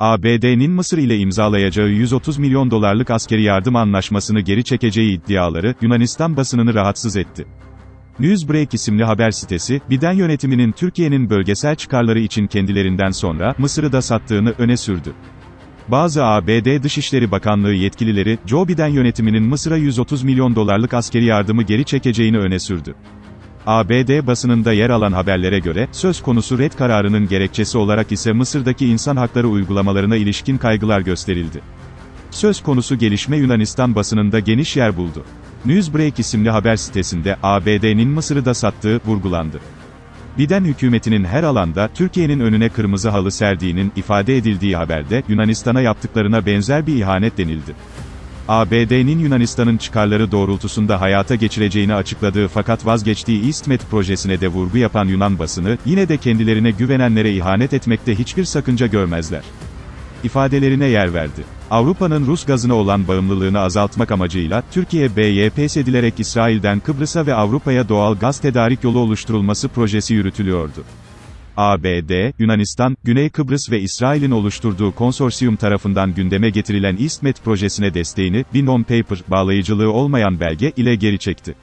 ABD'nin Mısır ile imzalayacağı 130 milyon dolarlık askeri yardım anlaşmasını geri çekeceği iddiaları, Yunanistan basınını rahatsız etti. Newsbreak isimli haber sitesi, Biden yönetiminin Türkiye'nin bölgesel çıkarları için kendilerinden sonra, Mısır'ı da sattığını öne sürdü. Bazı ABD Dışişleri Bakanlığı yetkilileri, Joe Biden yönetiminin Mısır'a 130 milyon dolarlık askeri yardımı geri çekeceğini öne sürdü. ABD basınında yer alan haberlere göre, söz konusu red kararının gerekçesi olarak ise Mısır'daki insan hakları uygulamalarına ilişkin kaygılar gösterildi. Söz konusu gelişme Yunanistan basınında geniş yer buldu. Newsbreak isimli haber sitesinde, ABD'nin Mısır'ı da sattığı, vurgulandı. Biden hükümetinin her alanda, Türkiye'nin önüne kırmızı halı serdiğinin, ifade edildiği haberde, Yunanistan'a yaptıklarına benzer bir ihanet denildi. ABD'nin Yunanistan'ın çıkarları doğrultusunda hayata geçireceğini açıkladığı fakat vazgeçtiği İstmet projesine de vurgu yapan Yunan basını, yine de kendilerine güvenenlere ihanet etmekte hiçbir sakınca görmezler. ifadelerine yer verdi. Avrupa'nın Rus gazına olan bağımlılığını azaltmak amacıyla, Türkiye BYPS edilerek İsrail'den Kıbrıs'a ve Avrupa'ya doğal gaz tedarik yolu oluşturulması projesi yürütülüyordu. ABD, Yunanistan, Güney Kıbrıs ve İsrail'in oluşturduğu konsorsiyum tarafından gündeme getirilen İstmet projesine desteğini, bir non-paper, bağlayıcılığı olmayan belge ile geri çekti.